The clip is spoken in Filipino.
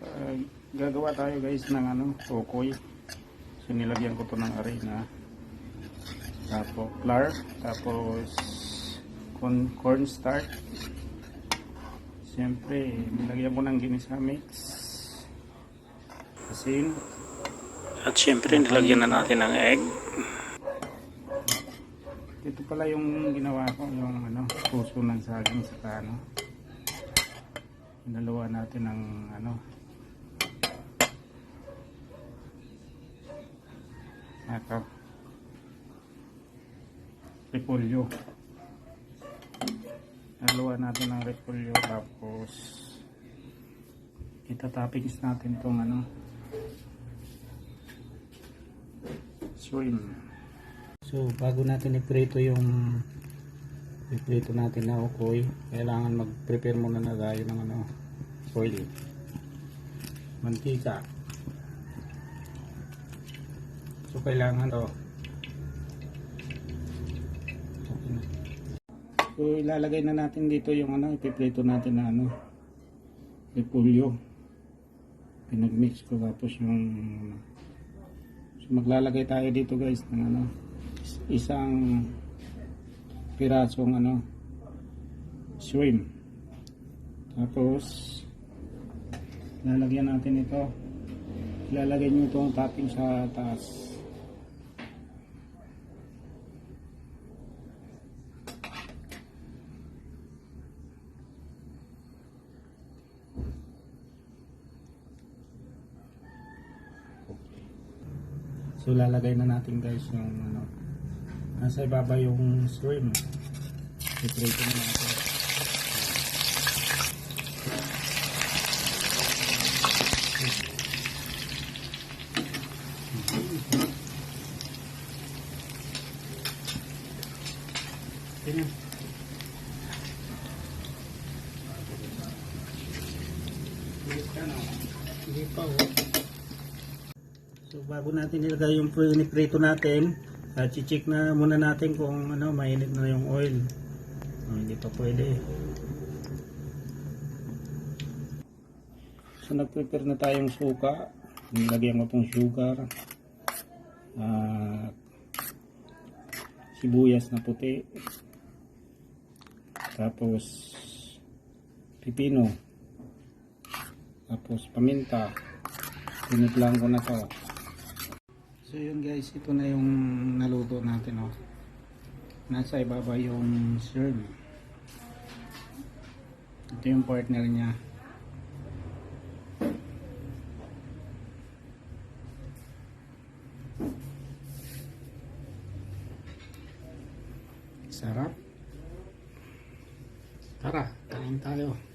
Uh, gagawa tayo guys ng ano, tukoy. So nilagyan ko to ng arena. Tapos flour, tapos corn, cornstarch. Siyempre, nilagyan ko ng ginisa mix. Asin. At siyempre, nilagyan na natin ng egg. Ito pala yung ginawa ko, yung ano, puso ng saging sa ano. Inalawa natin ng ano, Ito. Repolyo. Haluan natin ng repolyo tapos itatoppings natin tong ano shrimp. So bago natin iprito yung iprito natin na ukoy, kailangan mag-prepare muna na tayo ng ano oil. Mantika. So kailangan to. Okay So ilalagay na natin dito yung ano, ipiprito natin na ano, repolyo. Pinagmix ko tapos yung So maglalagay tayo dito guys ng ano, is- isang pirasong ano, shrimp. Tapos lalagyan natin ito. Ilalagay nyo itong topping sa taas. So lalagay na natin guys yung ano nasa ibaba yung shrimp. Iprito na natin. Ganyan. Hindi pa oh. So bago natin ilagay yung prito natin, uh, check na muna natin kung ano mainit na yung oil. Oh, hindi pa pwede. So nag-prepare na tayong suka. Nilagyan ko tong sugar. At sibuyas na puti. Tapos pipino. Tapos paminta. Tiniplan ko na to. So yun guys, ito na yung naluto natin oh. Nasa ibaba yung shrimp. Ito yung partner niya. Sarap. Tara, kain tayo.